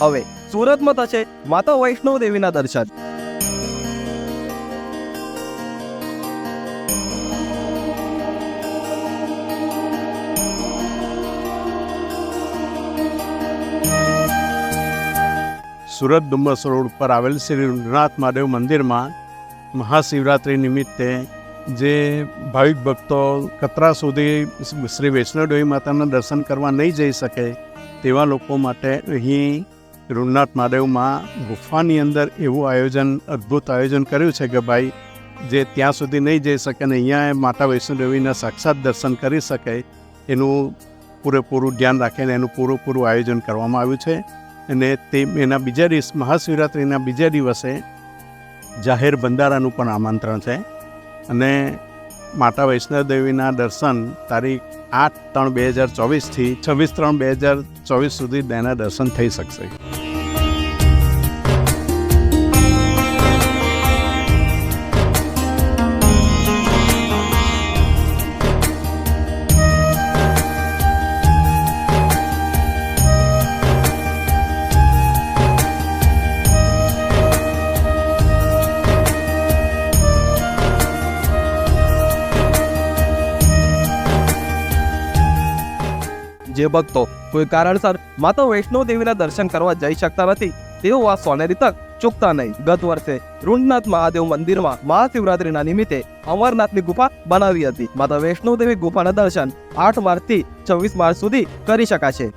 હવે સુરતમાં થશે માતા વૈષ્ણવ દેવીના દર્શન. સુરત ડુમ્બસ રોડ પર આવેલ શ્રી રૂદ્રનાથ મહાદેવ મંદિરમાં મહાશિવરાત્રિ નિમિત્તે જે ભાવિક ભક્તો કતરા સુધી શ્રી વૈષ્ણવદેવી માતાના દર્શન કરવા નહીં જઈ શકે તેવા લોકો માટે અહીં રૂમનાથ મહાદેવમાં ગુફાની અંદર એવું આયોજન, અદ્ભુત આયોજન કર્યું છે કે ભાઈ, જે ત્યાં સુધી નહીં જઈ શકે ને અહીંયા માતા વૈષ્ણોદેવીના સાક્ષાત દર્શન કરી શકે, એનું પૂરેપૂરું ધ્યાન રાખીને એનું પૂરેપૂરું આયોજન કરવામાં આવ્યું છે. અને તે એના બીજા દિવસ, મહાશિવરાત્રિના બીજા દિવસે જાહેર બંધારાનું પણ આમંત્રણ છે. અને માતા વૈષ્ણવ દેવીના દર્શન તારીખ આઠ ત્રણ બે હજાર ચોવીસથી છવ્વીસ ત્રણ બે હજાર ચોવીસ સુધી તેના દર્શન થઈ શકશે. જે ભક્તો કોઈ કારણસર માતા વૈષ્ણવ દેવીના દર્શન કરવા જઈ શકતા નથી, તેઓ આ સોનેરી તક ચૂકતા નહીં. ગત વર્ષે રૂંડનાથ મહાદેવ મંદિરમાં મહાશિવરાત્રિના નિમિત્તે અમરનાથની ગુફા બનાવી હતી. માતા વૈષ્ણવ દેવી ગુફાના દર્શન આઠ માર્ચથી છવ્વીસ માર્ચ સુધી કરી શકાશે.